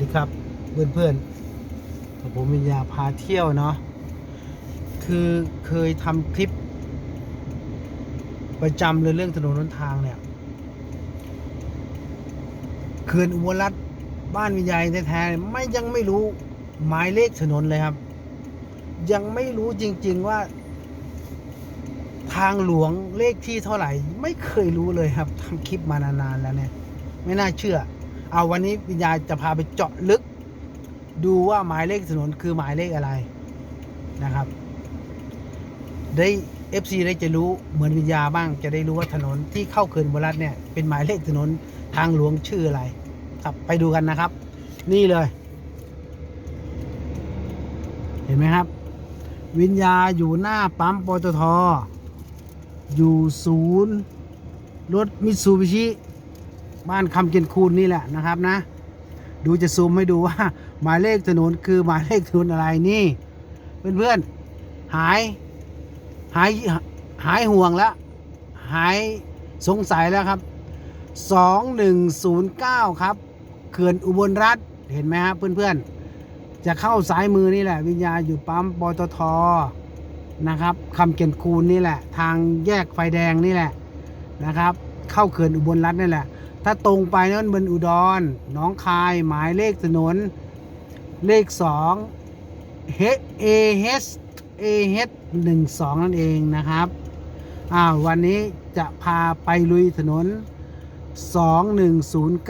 ดีครับเพื่อนๆกับผมวิญญาพาเที่ยวเนาะคือเคยทำคลิป ประจำเลยเรื่องถนนหนทางเนี่ยเขื่อนอุบลรัฐบ้านวิญญาณแท้ๆไม่ยังไม่รู้หมายเลขถนนเลยครับ ยังไม่รู้จริง ๆว่าทางหลวงเลขที่เท่าไหร่ ไม่เคยรู้เลยครับทำคลิปมานานๆแล้วเนี่ย ไม่น่าเชื่อ เอาวันนี้วิญญาจะพาไปเจาะลึก ดูว่าหมายเลขถนนคือหมายเลขอะไรนะครับ ได้ FC ได้จะรู้เหมือนวิญญาบ้าง จะได้รู้ว่าถนนที่เข้าเขื่อนอุบรัฐเนี่ยเป็นหมายเลขถนนทางหลวงชื่ออะไร ครับไปดูกันนะครับ นี่เลย เห็นไหมครับ วิญญาอยู่หน้าปั๊มปตทอยู่ศูนย์รถมิตซูบิชิ บ้านคำเกียนคูนนี่แหละนะครับนะ ดูจะซูมให้ดูว่า หมายเลขถนนคือหมายเลขถนนอะไรนี่ เพื่อนๆหายหายหายห่วงแล้วหายสงสัยแล้วครับ 2109 ครับเขื่อนอุบลรัฐเห็นไหมครับเพื่อนๆ จะเข้าซ้ายมือนี่แหละ วิญญาอยู่ปั๊มปตทนะครับคำเกียนคูนนี่แหละ ทางแยกไฟแดงนี่แหละนะครับ เข้าเขื่อนอุบลรัฐนี่แหละ ถ้าตรงไปนั่นบนอุดรหนองคายหมายเลขถนน เลขสอง H A H A H หนึ่งสองนั่นเองนะครับอ้าวันนี้จะพาไปลุยถนน 2109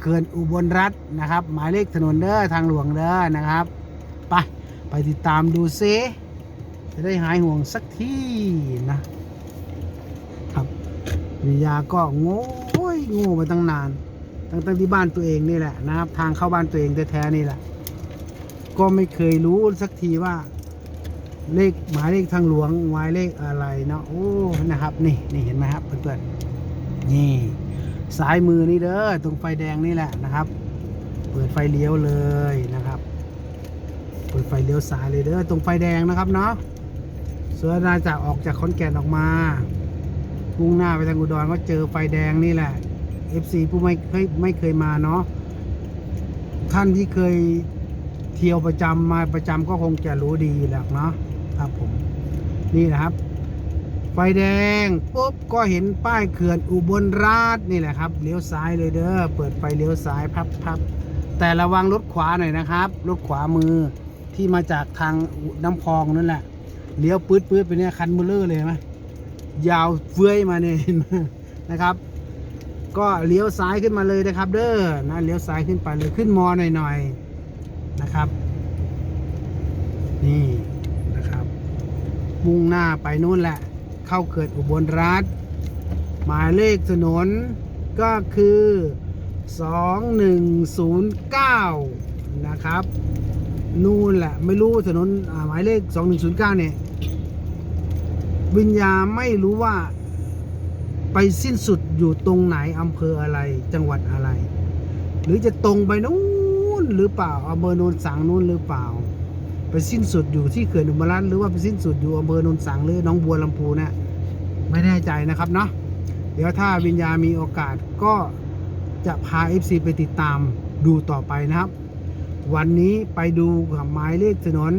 เขื่อนอุบลรัฐนะครับ หมายเลขถนนเด้อทางหลวงเด้อนะครับ ไป ไปติดตามดูซิจะได้หายห่วงสักทีนะครับวิยาก็โง่ โง่มาตั้งนาน ตั้งแต่ที่บ้านตัวเองนี่แหละนะครับ ทางเข้าบ้านตัวเองแท้ๆนี่แหละ ก็ไม่เคยรู้สักทีว่า เลขหมายเลขทางหลวงหมายเลขอะไรเนาะโอ้นะครับ นี่นี่เห็นไหมครับเพื่อนๆนี่ซ้ายมือนี่เด้อตรงไฟแดงนี่แหละนะครับ เปิดไฟเลี้ยวเลยนะครับ เปิดไฟเลี้ยวซ้ายเลยเด้อตรงไฟแดงนะครับเนาะเส่วนาจากออกจากขอนแก่นออกมา มุ่งหน้าไปทางอุดรก็เจอไฟแดงนี่แหละ FC ผู้ไม่เคยไม่เคยมาเนาะท่านที่เคยเที่ยวประจำมาประจำก็คงจะรู้ดีแหละเนาะครับผมนี่นะครับ ไฟแดงปุ๊บก็เห็นป้ายเขื่อนอุบลราชนี่แหละครับเลี้ยวซ้ายเลยเด้อเปิดไฟเลี้ยวซ้ายพับพับแต่ระวังรถขวาหน่อยนะครับรถขวามือที่มาจากทางน้ำพองนั่นแหละเลี้ยวปื๊ดปื๊ดไปเนี่ยคันเบลเลอร์เลยไหม ยาวเฟื้อยมาเนี่ยนะครับ ก็เลี้ยวซ้ายขึ้นมาเลยนะครับ เด้อนะเลี้ยวซ้ายขึ้นไปเลยขึ้นมอหน่อยๆนะครับ นี่นะครับมุ่งหน้าไปนู่นแหละ เข้าเกิดอุบลรัฐ หมายเลขถนนก็คือ 2109 นะครับ นู่นแหละ ไม่รู้ถนนหมายเลข 2109 เนี่ย วิญญาไม่รู้ว่า ไปสิ้นสุดอยู่ตรงไหนอำเภออะไรจังหวัดอะไร หรือจะตรงไปนู้นหรือเปล่าอำเภอโนนสังนู้นหรือเปล่า ไปสิ้นสุดอยู่ที่เขื่อนอุบลรัฐหรือว่าไปสิ้นสุดอยู่อำเภอโนนสังหรือน้องบัวลำพูเนะี่ยไม่แน่ใจนะครับเนาะเดี๋ยวถ้าวิญญามีโอกาสก็จะพา FC ไปติดตามดูต่อไปนะครับ วันนี้ไปดูกับหมายเลขถนน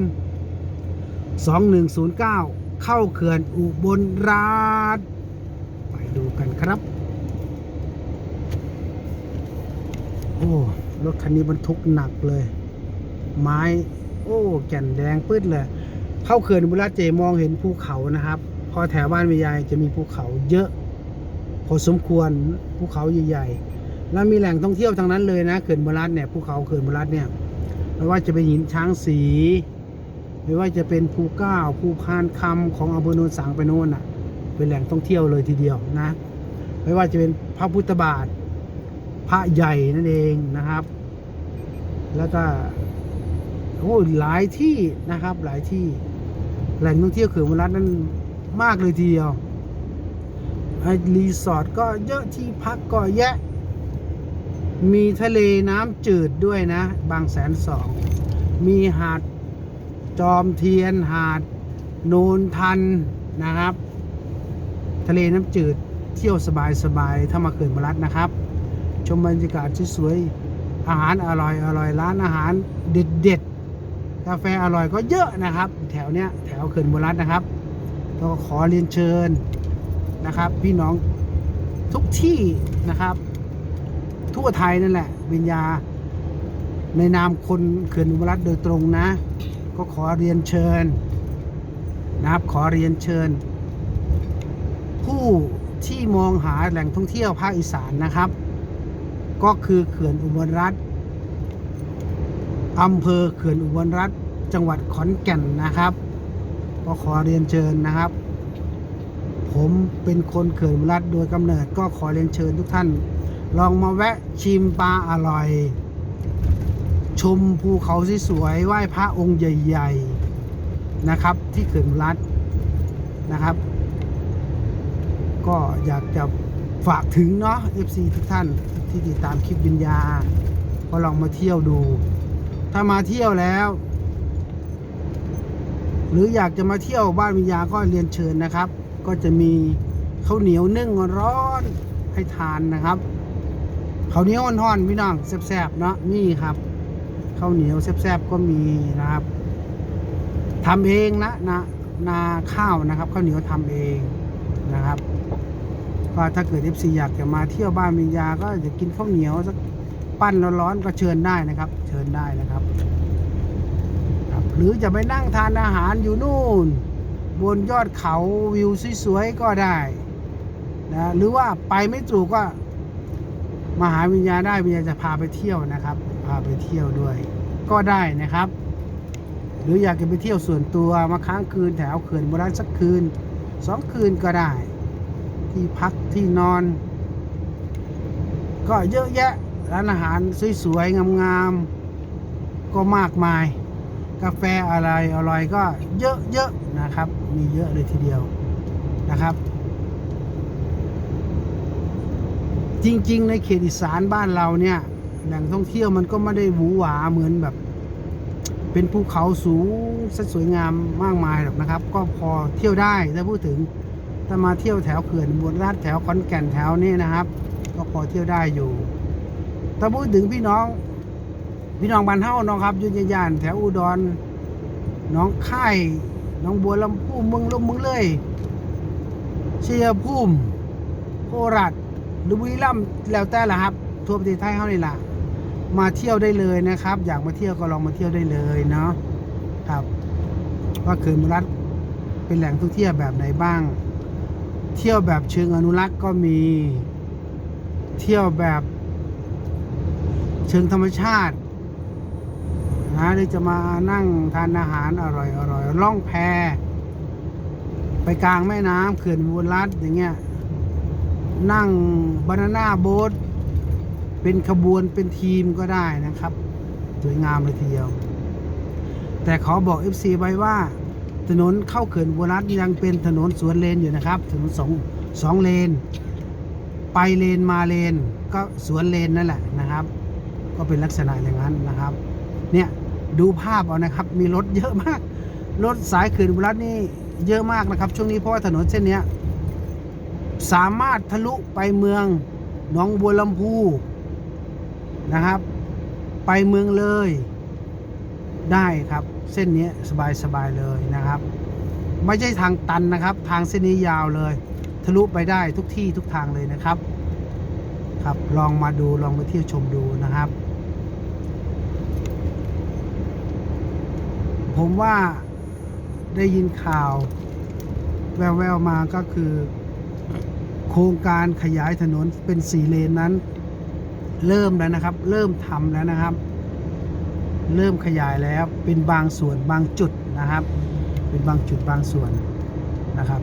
2109 เข้าเขื่อนอุบลราชไปดูกันครับ โอ้รถคันนี้บรรทุกหนักเลย ไม้ โอ้ แก่นแดงปื้ดเลย เข้าเขื่อนอุบลราชเจมองเห็นภูเขานะครับ พอแถวบ้านแม่ยายจะมีภูเขาเยอะ พอสมควรภูเขาใหญ่ๆแล้วมีแหล่งท่องเที่ยวทางนั้นเลยนะเขื่อนอุรัฐเนี่ยภูเขาเขื่อนอุรัฐเนี่ยไม่ว่าจะเป็นหินช้างสี ไม่ว่าจะเป็นภูเก้าภูพานคำของอำเภอโนนสังไปโน่นอะ เป็นแหล่งท่องเที่ยวเลยทีเดียวนะ ไม่ว่าจะเป็นพระพุทธบาท พระใหญ่นั่นเองนะครับ แล้วก็โอ้หลายที่นะครับหลายที่แหล่งท่องเที่ยวเขื่อนอุบรัฐนั้นมากเลยทีเดียวรีสอร์ทก็เยอะที่พักก็แยะ มีทะเลน้ำจืดด้วยนะ บางแสนสอง มีหาด จอมเทียนหาดโนนทันนะครับ ทะเลน้ำจืดเที่ยวสบายสบายๆถ้ามาเขื่อนมรัดนะครับ ชมบรรยากาศสวยๆอาหารอร่อยอร่อยร้านอาหารเด็ดเด็ดๆกาแฟอร่อยก็เยอะนะครับ แถวเนี้ยแถวเขื่อนบุรัตนะครับก็ขอเรียนเชิญนะครับ พี่น้องทุกที่นะครับ ทั่วไทยนั่นแหละวิญญาในนามคนเขื่อนอุบลรัตน์โดยตรงนะ ก็ขอเรียนเชิญนะครับขอเรียนเชิญ ผู้ที่มองหาแหล่งท่องเที่ยวภาคอีสานนะครับ ก็คือเขื่อนอุบลรัฐอำเภอเขื่อนอุบลรัฐจังหวัดขอนแก่นนะครับ ก็ขอเรียนเชิญนะครับ ผมเป็นคนเขื่อนอุบลรัฐโดยกำเนิดก็ขอเรียนเชิญทุกท่าน ลองมาแวะชิมปลาอร่อย ชมภูเขาสวยๆไหว้พระองค์ใหญ่ ๆนะครับ ที่เขื่อนรัฐนะครับ ก็อยากจะฝากถึงเนาะ FC ทุกท่านที่ติดตามคลิปวิญญา ก็ลองมาเที่ยวดู ถ้ามาเที่ยวแล้ว หรืออยากจะมาเที่ยวบ้านวิญญาก็เรียนเชิญนะครับ ก็จะมีข้าวเหนียวนึ่งร้อนให้ทานนะครับข้าวเหนียวห่อนๆพี่น้องแซ่บๆเนาะนี่ครับ ข้าวเหนียวแซ่บๆก็มีนะครับทำเองนะนะนาข้าวนะครับข้าวเหนียวทำเองนะครับก็ถ้าเกิด FC อยากจะมาเที่ยวบ้านวิญญาก็จะกินข้าวเหนียวสักปั้นร้อนๆก็เชิญได้นะครับ เชิญได้นะครับครับ หรือจะไปนั่งทานอาหารอยู่นู่น บนยอดเขาวิวสวยๆก็ได้นะหรือว่าไปไม่ถูกก็มาหาวิญญาได้วิญญาจะพาไปเที่ยวนะครับาไปเที่ยวด้วย ก็ได้นะครับ หรืออยากจะไปเที่ยวส่วนตัวมาค้างคืนแถวเขื่อนโบราณสักคืนสองคืนก็ได้ ที่พักที่นอน ก็เยอะแยะร้านอาหารสวยๆงามๆก็มากมาย กาแฟอะไรอร่อยก็เยอะๆนะครับ มีเยอะเลยทีเดียวนะครับ จริงๆ ในเขตอีสานบ้านเราเนี่ย แหล่งท่องเที่ยวมันก็ไม่ได้หวือหวาเหมือนแบบ เป็นภูเขาสูงสวยงามมากมายหรอกนะครับ ก็พอเที่ยวได้ถ้าพูดถึงถ้ามาเที่ยวแถวเขื่อนบุรีรัตน์แถวขอนแก่นแถวนี้นะครับ ก็พอเที่ยวได้อยู่ ถ้าพูดถึงพี่น้อง พี่น้องบ้านเฮาเนาะครับยุธยานแถวอุดรน้องค่ายน้องบัวลำพูเมืองลมเมืองเลยเชียภูมิโคราชหรือบุรีรัมย์แล้วแต่ละครับ ทั่วประเทศไทยเฮานี่ล่ะ มาเที่ยวได้เลยนะครับ อยากมาเที่ยวก็ลองมาเที่ยวได้เลยเนาะครับ ว่าเขื่อนบุรัตน์เป็นแหล่งท่องเที่ยวแบบไหนบ้าง เที่ยวแบบเชิงอนุรักษ์ก็มี เที่ยวแบบเชิงธรรมชาตินะหรือจะมานั่งทานอาหารอร่อยอร่อยล่องแพไปกลางแม่น้ำเขื่อนบุรีรัตน์อย่างเงี้ยนั่งบานาน่าโบ๊ท เป็นขบวนเป็นทีมก็ได้นะครับ สวยงามเลยทีเดียว แต่ขอบอก FC ไว้ว่า ถนนเข้าเขื่อนบัวรัฐยังเป็นถนนสวนเลนอยู่นะครับถนนสองสองเลน ไปเลนมาเลน ก็สวนเลนนั่นแหละนะครับ ก็เป็นลักษณะอย่างนั้นนะครับ เนี่ยดูภาพเอานะครับ มีรถเยอะมาก รถสายเขื่อนบัวรัฐนี่เยอะมากนะครับ ช่วงนี้เพราะว่าถนนเส้นนี้สามารถทะลุไปเมืองหนองบัวลำพู นะครับ ไปเมืองเลย ได้ครับ เส้นนี้สบายๆเลยนะครับ ไม่ใช่ทางตันนะครับ ทางเส้นนี้ยาวเลย ทะลุไปได้ทุกที่ทุกทางเลยนะครับ ครับลองมาดูลองมาเที่ยวชมดูนะครับ ผมว่าได้ยินข่าว แววๆมาก็คือ โครงการขยายถนนเป็นสี่เลนนั้น เริ่มแล้วนะครับ เริ่มทำแล้วนะครับ เริ่มขยายแล้วเป็นบางส่วนบางจุดนะครับ เป็นบางจุดบางส่วนนะครับ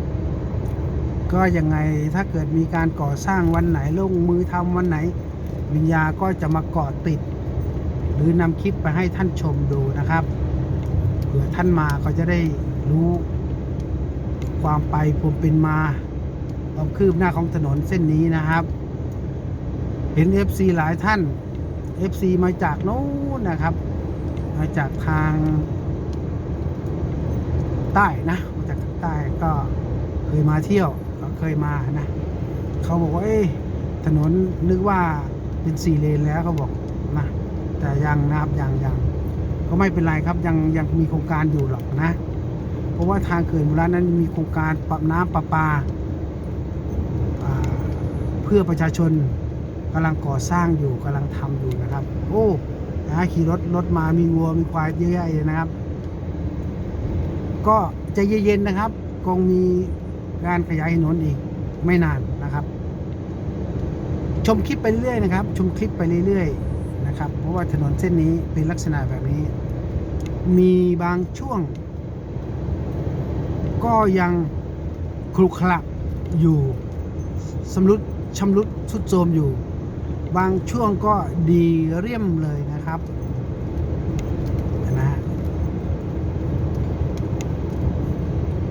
ก็ยังไงถ้าเกิดมีการก่อสร้างวันไหนลงมือทำวันไหน วิญญาก็จะมาเกาะติด หรือนำคลิปไปให้ท่านชมดูนะครับเผื่อท่านมาก็จะได้รู้ความไปผมเป็นมาความคืบหน้าของถนนเส้นนี้นะครับ เห็น FC หลายท่าน FC มาจากโน้นนะครับ มาจากทาง ใต้นะ มาจากทางใต้ก็เคยมาเที่ยวก็เคยมานะเขาบอกว่าเอ้ถนนนึกว่าเป็นสี่เลนแล้วเขาบอกนะแต่ยังนะครับยังยังก็ไม่เป็นไรครับยังยังมีโครงการอยู่หรอกนะ เพราะว่าทางเขื่อนบุรีนั้นมีโครงการปรับน้ำประปาอ่าเพื่อประชาชน กำลังก่อสร้างอยู่กำลังทำอยู่นะครับ โอ้นะขี่รถรถมามีวัวมีควายเยอะแยะเลยนะครับ ก็ใจเย็นๆนะครับ คงมีการขยายถนนอีกไม่นานนะครับ ชมคลิปไปเรื่อยนะครับ ชมคลิปไปเรื่อยๆนะครับ เพราะว่าถนนเส้นนี้เป็นลักษณะแบบนี้ มีบางช่วง ก็ยังครุขระอยู่สำรุดชำรุดสุดโทรมอยู่ บางช่วงก็ดีเรี่ยมเลยนะครับนะฮะ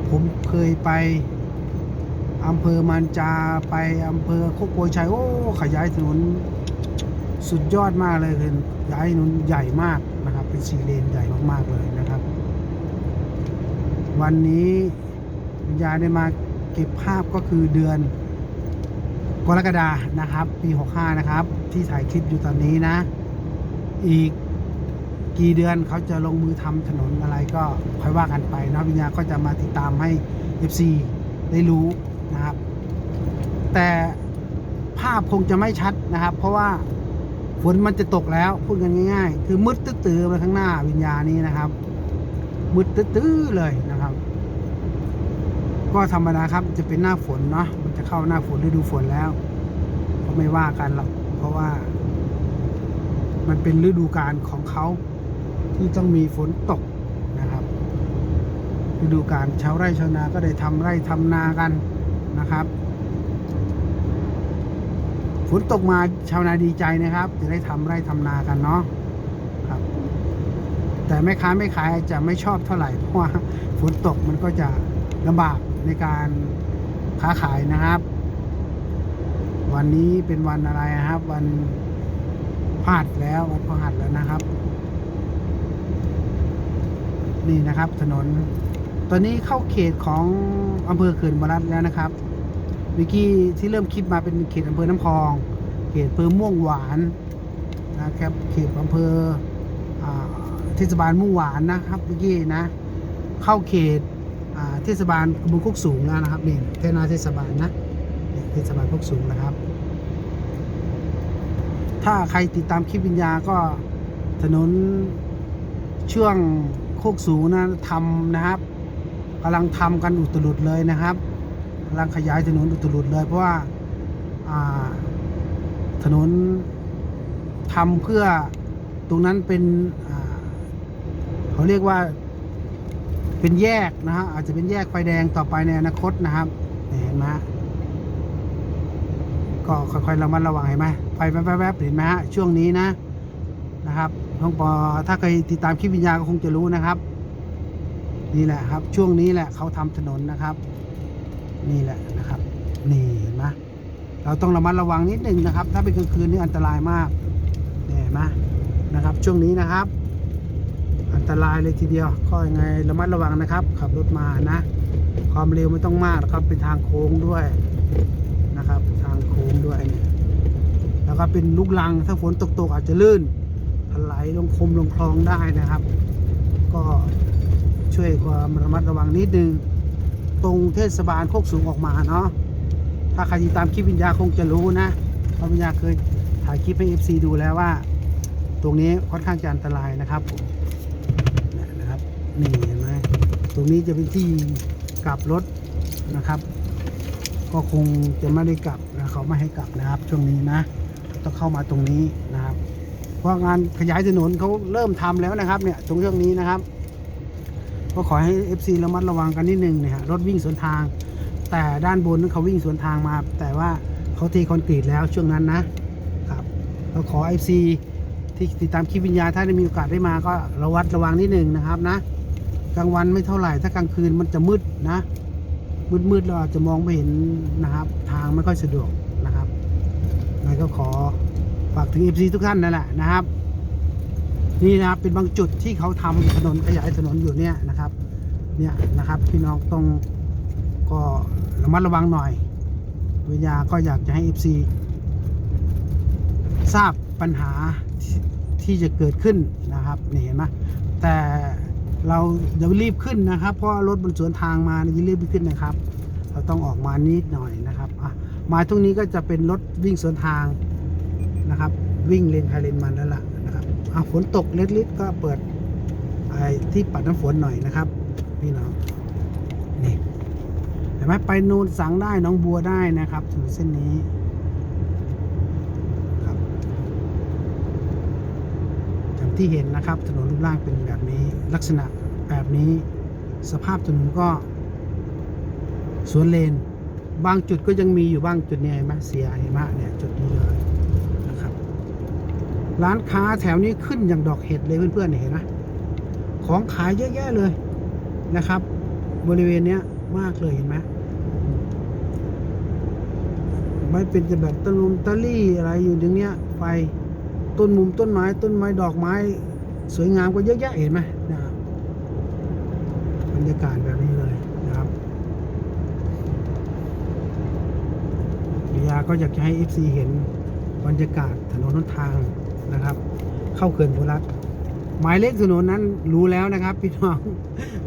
ผมเคยไปอำเภอมันจาไปอำเภอโคกโพชัยโอ้ขยายถนนสุดยอดมากเลยคือขยายถนนใหญ่มากนะครับ เป็นสี่เลนใหญ่มากๆเลยนะครับ วันนี้วิญญาได้มาเก็บภาพก็คือเดือน กรกฎานะครับ ปี 65 นะครับ ที่ถ่ายคลิปอยู่ตอนนี้นะ อีกกี่เดือนเขาจะลงมือทำถนนอะไรก็ค่อยว่ากันไปนะวิญญาก็จะมาติดตามให้ FC ได้รู้นะครับ แต่ภาพคงจะไม่ชัดนะครับ เพราะว่าฝนมันจะตกแล้วพูดกันง่าย ๆ คือมืดตื้อๆไปข้างหน้าวิญญาณนี้นะครับมืดตื้อๆเลยนะครับ ก็ธรรมดาครับจะเป็นหน้าฝนเนาะ เข้าหน้าฝนฤดูฝนแล้วก็ไม่ว่ากันหรอกเพราะว่า มันเป็นฤดูกาลของเขาที่ต้องมีฝนตกนะครับ ฤดูกาลชาวไร่ชาวนาก็ได้ทำไร่ทำนากันนะครับ ฝนตกมาชาวนาดีใจนะครับ จะได้ทำไร่ทำนากันเนาะครับ แต่แม่ค้าไม่ขายจะไม่ชอบเท่าไหร่เพราะว่าฝนตกมันก็จะลำบากในการ ค้าขายนะครับ วันนี้เป็นวันอะไรนะครับ วันพฤหัสแล้ววันพหัสแล้วนะครับ นี่นะครับถนน ตอนนี้เข้าเขตของอำเภอเขื่อนบรัดแล้วนะครับเมื่อกี้ที่เริ่มคลิปมาเป็นเขตอำเภอน้ำพอง เขตอำเภอม่วงหวานนะครับ เขตอำเภอเทศบาลม่วงหวานนะครับเมื่อกี้นะ เข้าเขต เทศบาลตำบลโคกสูงนะครับนี่เทศนาเทศบาลนะเทศบาลโคกสูงนะครับ ถ้าใครติดตามคลิปวิญญาก็ถนนช่วงโคกสูงนะทำนะครับกำลังทำกันอุตลุดเลยนะครับกำลังขยายถนนอุตลุดเลยเพราะว่าถนนทำเพื่อตรงนั้นเป็นเขาเรียกว่า เป็นแยกนะฮะอาจจะเป็นแยกไฟแดงต่อไปในอนาคตนะครับเห็นไหมฮะก็ค่อยๆระมัดระวังเห็นไหมไฟแวบๆเห็นไหมฮะช่วงนี้นะนะครับน้องปอถ้าเคยติดตามคลิปวิญญาณก็คงจะรู้นะครับ นี่แหละครับ ช่วงนี้แหละเขาทำถนนนะครับ นี่แหละนะครับ นี่เห็นไหมเราต้องระมัดระวังนิดนึงนะครับ ถ้าเป็นกลางคืนนี่อันตรายมากเนี่ยเห็นไหมนะครับ ช่วงนี้นะครับ ตรายเลยทีเดียว ก็ยังไงระมัดระวังนะครับ ขับรถมานะ ความเร็วไม่ต้องมากนะครับ เป็นทางโค้งด้วยนะครับ ทางโค้งด้วยเนี่ยแล้วก็เป็นลูกลังถ้าฝนตกๆอาจจะลื่นถลายลงคมลงคลองได้นะครับ ก็ช่วยความระมัดระวังนิดนึง ตรงเทศบาลโคกสูงออกมาเนาะถ้าใครติดตามคลิปวิญญาคงจะรู้นะเพราะวิญญาเคยถ่ายคลิปให้ FC ดูแล้วว่า ตรงนี้ค่อนข้างจะอันตรายนะครับผม นี่เห็นไหมตรงนี้จะเป็นที่กลับรถนะครับ ก็คงจะไม่ได้กลับนะเขาไม่ให้กลับนะครับ ช่วงนี้นะ ต้องเข้ามาตรงนี้นะครับ เพราะงานขยายถนนเขาเริ่มทำแล้วนะครับเนี่ยตรงช่วงนี้นะครับ ก็ขอให้ FC ระมัดระวังกันนิดนึงเนี่ยฮะรถวิ่งสวนทาง แต่ด้านบนนั้นเขาวิ่งสวนทางมา แต่ว่าเขาเทคอนกรีตแล้วช่วงนั้นนะครับก็ขอ FC ที่ติดตามคลิปวิญญาณถ้าได้มีโอกาสได้มาก็ระวัดระวังนิดหนึ่งนะครับนะ กลางวันไม่เท่าไหร่ ถ้ากลางคืนมันจะมืดนะมืดมืดๆเราอาจจะมองไม่เห็นนะครับ ทางไม่ค่อยสะดวกนะครับนายก็ขอฝากถึง FC ทุกท่านนั่นแหละนะครับ นี่นะครับเป็นบางจุดที่เขาทำถนนขยายถนนอยู่เนี่ยนะครับ เนี่ยนะครับพี่น้องต้องก็ระมัดระวังหน่อยวิญญาก็อยากจะให้ FC ทราบปัญหาทที่จะเกิดขึ้นนะครับนี่เห็นไหมแต่ เราอย่ารีบขึ้นนะครับ เพราะรถบนสวนทางมาอย่ารีบขึ้นนะครับ เราต้องออกมานิดหน่อยนะครับอะมาตรงนี้ก็จะเป็นรถวิ่งสวนทางนะครับ วิ่งเลนใครเลนมันแล้วล่ะนะครับอะฝนตกเล็กๆก็เปิดไอ้ที่ปัดน้ำฝนหน่อยนะครับพี่น้องนี่เห็นไหมไปนูนสังได้น้องบัวได้นะครับถนนเส้นนี้ครับอย่าง ที่เห็นนะครับถนนรูปร่างเป็นแบบนี้ลักษณะแบบนี้สภาพถนนก็สวนเลน บางจุดก็ยังมีอยู่บ้างจุดเนี่ยเห็นไหมเสียเห็นไหมเนี่ยจุดนี้เลยนะครับ ร้านค้าแถวนี้ขึ้นอย่างดอกเห็ดเลยเพื่อนๆเห็นไหมของขายเยอะแยะเลยนะครับ บริเวณเนี้ยมากเลยเห็นไหมไม่เป็นจะแบบต้นมุมตะลี่อะไรอยู่ตรงเนี้ยไป ต้นมุมต้นไม้ต้นไม้ดอกไม้ สวยงามก็เยอะแยะเห็นไหมนะครับบรรยากาศแบบนี้เลยนะครับวิยาก็อยากจะให้ FC เห็นบรรยากาศถนนหนทางนะครับ เข้าเขื่อนโบรัสหมายเลขถนนนั้นรู้แล้วนะครับพี่น้อง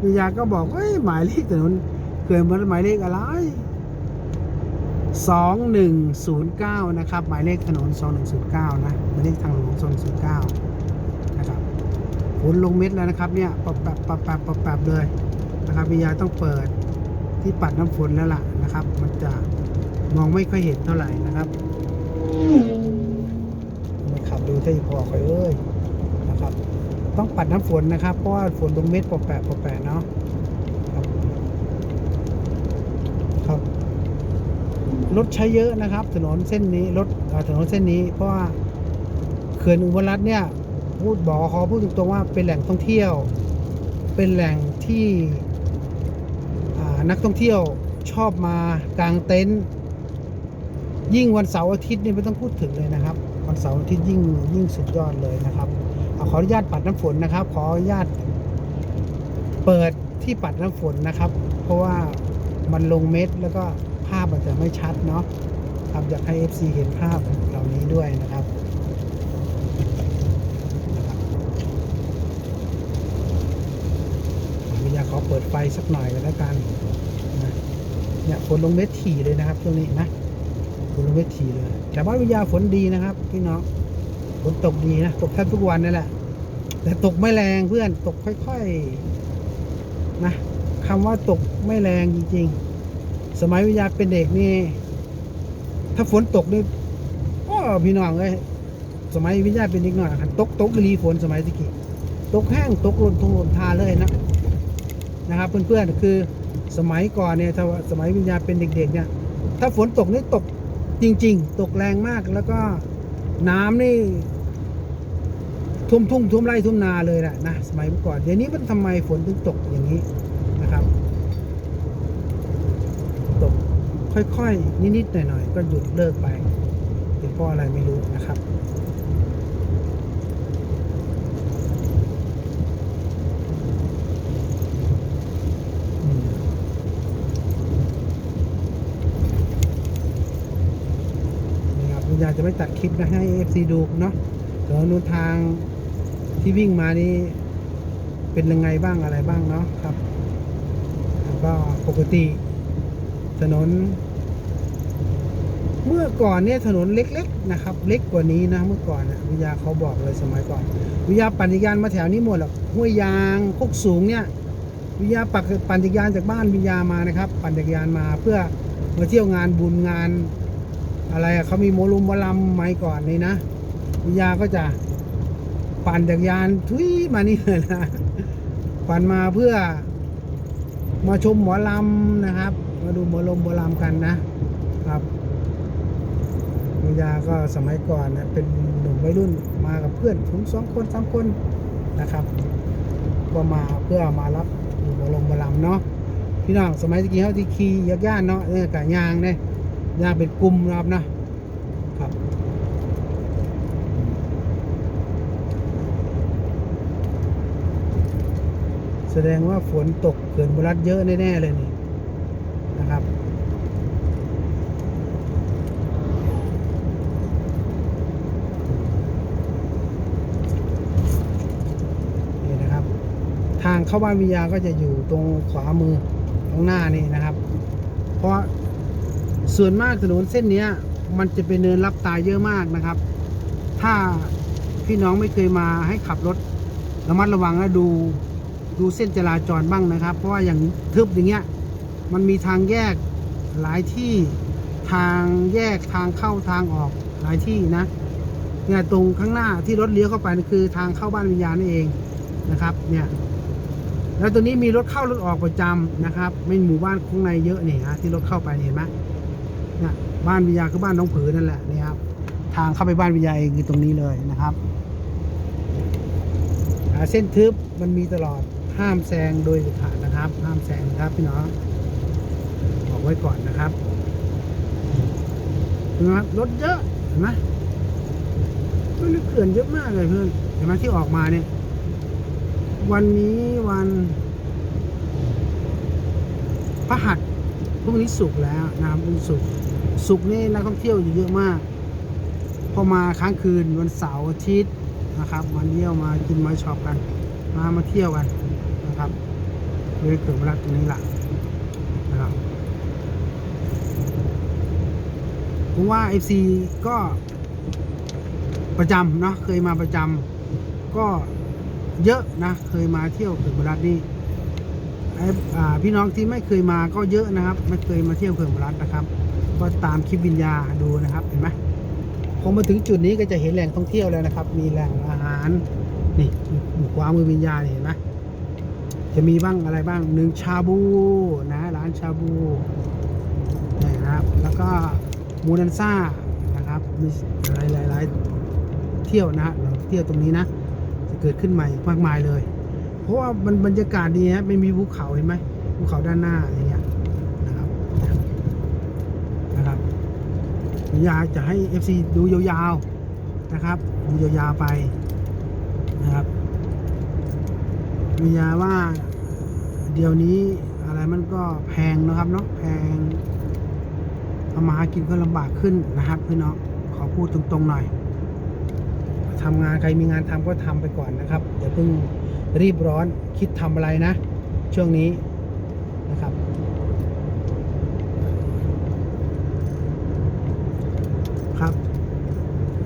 วิยาก็บอกว่าหมายเลขถนนเขื่อนโบรัสหมายเลขอะไร 2109 นะครับ หมายเลขถนน 2109 นะ หมายเลขทางหลวง2109 นะครับฝนลงเม็ดแล้วนะครับเนี่ยปรับปรับปรับปรับปับปรับเลยนะครับวิยาต้องเปิดที่ปัดน้ำฝนแล้วล่ะนะครับ มันจะมองไม่ค่อยเห็นเท่าไหร่นะครับมาขับดูที่พอคอยเอ้ยนะครับ ต้องปัดน้ำฝนนะครับ เพราะว่าฝนลงเม็ดปอแปะปอแปะเนาะครับครับ รถใช้เยอะนะครับ ถนนเส้นนี้รถถนนเส้นนี้ เพราะว่าเขื่อนอุบลรัตน์เนี่ยพูดบอกขอพูดตรงๆว่าเป็นแหล่งท่องเที่ยว เป็นแหล่งที่นักท่องเที่ยวชอบมากางเต็นท์ยิ่งวันเสาร์อาทิตย์นี่ไม่ต้องพูดถึงเลยนะครับ วันเสาร์อาทิตย์ยิ่งยิ่งสุดยอดเลยนะครับอขออนุญาตปัดน้ำฝนนะครับ ขออนุญาตเปิดที่ปัดน้ำฝนนะครับ เพราะว่ามันลงเม็ดแล้วก็ ภาพมันจะไม่ชัดเนาะครับอยากให้ FC เห็นภาพเหล่านี้ด้วยนะครับวิอยาขอเปิดไฟสักหน่อยแล้วกันเนี่ยฝนลงเม็ดถี่เลยนะครับช่วงนี้นะฝนลงเวทีเลย แต่ว่าวิทยาฝนดีนะครับพี่น้องฝนตกดีนะตกแทบทุกวันนั่นแหละ แต่ตกไม่แรงเพื่อนตกค่อยๆนะคำว่าตกไม่แรงจริงๆ สมัยวิทยาเป็นเด็กนี่ ถ้าฝนตกนี่โอ้พี่น้องเลยสมัยวิทยาเป็นเด็กหน่อยคันตกตกรีฝนสมัยตะกี้ตกแห้งตกหล่นทงหล่นทาเลยนะนะครับเพื่อนๆคือสมัยก่อนเนี่ยถ้าสมัยวิทยาเป็นเด็กๆเนี่ยถ้าฝนตกนี่ตกจริง ๆ ตกแรงมากแล้วก็น้ำนี่ท่วมทุ่งท่วมไร่ท่วมนาเลยแหละนะสมัยเมื่อก่อนเดี๋ยวนี้มันทำไมฝนถึงตกอย่างนี้นะครับ ตก ค่อยๆ นิดๆหน่อยๆ ก็หยุดเลิกไปเป็นเพราะอะไรไม่รู้นะครับอืมนะครับวิญญาณจะไม่ตัดคลิปนะให้ FC ดูเนาะเดี๋ยวนูนทางที่วิ่งมานี่เป็นยังไงบ้างอะไรบ้างเนาะครับแล้วก็ปกติถนน เมื่อก่อนเนี่ยถนนเล็กๆนะครับ เล็กกว่านี้นะเมื่อก่อนนะวิญญาเขาบอกเลยสมัยก่อน วิญญาปั่นจักรยานมาแถวนี้หมดหรอกห้วยยางโคกสูงเนี่ยวิญญาปักปั่นจักรยานจากบ้านวิญญามานะครับ ปั่นจักรยานมาเพื่อมาเที่ยวงานบุญงาน อะไรเขามีโมลุมโมลัมไม้ก่อนนี่นะ วิยาก็จะปั่นจักรยานทุยมานี่เลยนะปั่นมาเพื่อมาชมหมอลำนะครับ มาดูหมอลมหมอลำกันนะครับ วิยาก็สมัยก่อนนะเป็นหนุ่มวัยรุ่นมากับเพื่อนผมสองคนสามคนนะครับ ก็มาเพื่อมารับดูหมอลมหมอลำเนาะพี่น้องสมัยตะกี้เขาที่ขี่ยักษ์ย่านเนาะเออกะยางเนี่ยยางเป็นกลุ่มนะครับนะครับแสดงว่าฝนตกเกินบุรัดเยอะแน่ๆเลยนี่นะครับ ทางเข้าบ้านวิยาก็จะอยู่ตรงขวามือตรงหน้านี่นะครับ เพราะส่วนมากถนนเส้นนี้มันจะเป็นเนินรับตาเยอะมากนะครับ ถ้าพี่น้องไม่เคยมาให้ขับรถระมัดระวังและดูดูเส้นจราจรบ้างนะครับ เพราะว่าอย่างทึบอย่างเงี้ยมันมีทางแยกหลายที่ทางแยกทางเข้าทางออกหลายที่นะเนี่ยตรงข้างหน้าที่รถเลี้ยวเข้าไปนี่คือทางเข้าบ้านวิญญาณนี่นเองนะครับเนี่ย แล้วตัวนี้มีรถเข้ารถออกประจำนะครับไม่หมู่บ้านข้างในเยอะนี่ฮะที่รถเข้าไปเห็นไหมนี่บ้านวิญญาคือบ้านน้องผือนั่นแหละนี่ครับทางเข้าไปบ้านวิญญาเองคือตรงนี้เลยนะครับเส้นทึบมันมีตลอดห้ามแซงโดยเด็ดขาดนะครับ ห้ามแซงนะครับพี่น้องบอกไว้ก่อนนะครับเห็นไหมครับรถเยอะเห็นไหมมันเขื่อนเยอะมากเลยเพื่อนเห็นไหมที่ออกมาเนี่ย วันนี้วันพระหัสพรุ่งนี้สุกแล้วนะครับวันศุกร์ศุกนี่นักท่องเที่ยวอยู่เยอะมาก พอมาค้างคืนวันเสาร์อาทิตย์นะครับมาเที่ยวมากินมาช็อปกัน มามาเที่ยวกันนะครับเลยเกิดเวลาตรงนี้แหละนะครับผมว่า FC ก็ประจำเนาะเคยมาประจำก็ เยอะนะ เคยมาเที่ยวเขื่อนบรัดนี่พี่น้องที่ไม่เคยมาก็เยอะนะครับ ไม่เคยมาเที่ยวเขื่อนบรัดนะครับ ก็ตามคลิปวิญญาดูนะครับเห็นไหมพอมาถึงจุดนี้ก็จะเห็นแหล่งท่องเที่ยวแล้วนะครับ มีแหล่งอาหารนี่ขวามือวิญญาเห็นไหมจะมีบ้างอะไรบ้างหนึ่งชาบูนะร้านชาบูนี่นะครับ แล้วก็มูนันซ่านะครับมีหลายๆเที่ยวนะเราเที่ยวตรงนี้นะ เกิดขึ้นใหม่มากมายเลย เพราะว่ามันบรรยากาศดีฮะไม่มีภูเขาเห็นไหมภูเขาด้านหน้าอย่างเงี้ยนะครับนะครับอยากจะให้ FC ดูยาวๆนะครับ ดูยาวๆไปนะครับมียาว่าเดี๋ยวนี้อะไรมันก็แพงนะครับเนาะแพงทำมาหากินก็ลำบากขึ้นนะครับพี่น้องขอพูดตรงๆหน่อย ทำงานใครมีงานทำก็ทำไปก่อนนะครับอย่าเพิ่งรีบร้อนคิดทำอะไรนะ ช่วงนี้นะครับ ครับ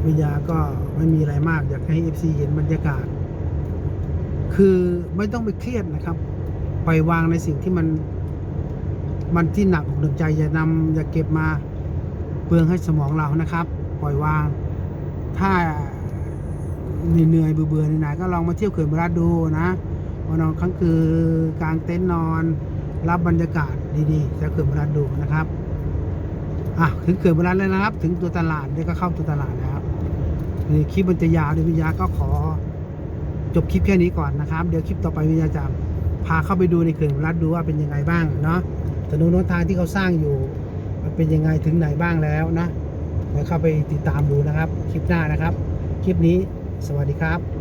วิยาก็ไม่มีอะไรมาก อยากให้ FC เห็นบรรยากาศ คือไม่ต้องไปเครียดนะครับปล่อยวางในสิ่งที่มัน มันที่หนักอกหนักใจอย่านำอย่าเก็บมาเปลืองให้สมองเรานะครับ ปล่อยวาง ถ้า เหนื่อยเบื่อๆไหนๆก็ลองมาเที่ยวเขื่อนบรัดดูนะมานอนครั้งคือกลางเต็นท์นอน รับบรรยากาศดีๆจากเขื่อนบรัดดูนะครับอะถึงเขื่อนบรัดแล้วนะครับ ถึงตัวตลาดเดี๋ยวก็เข้าตัวตลาดนะครับนี่คลิปมันจะยาวเดี๋ยววิทยาก็ขอ จบคลิปแค่นี้ก่อนนะครับ เดี๋ยวคลิปต่อไปวิทยาจะพาเข้าไปดูในเขื่อนบรัดดูว่าเป็นยังไงบ้างเนาะถนนหนทางที่เขาสร้างอยู่มันเป็นยังไงถึงไหนบ้างแล้วนะเดี๋ยวเข้าไปติดตามดูนะครับ คลิปหน้านะครับ คลิปนี้ สวัสดีครับ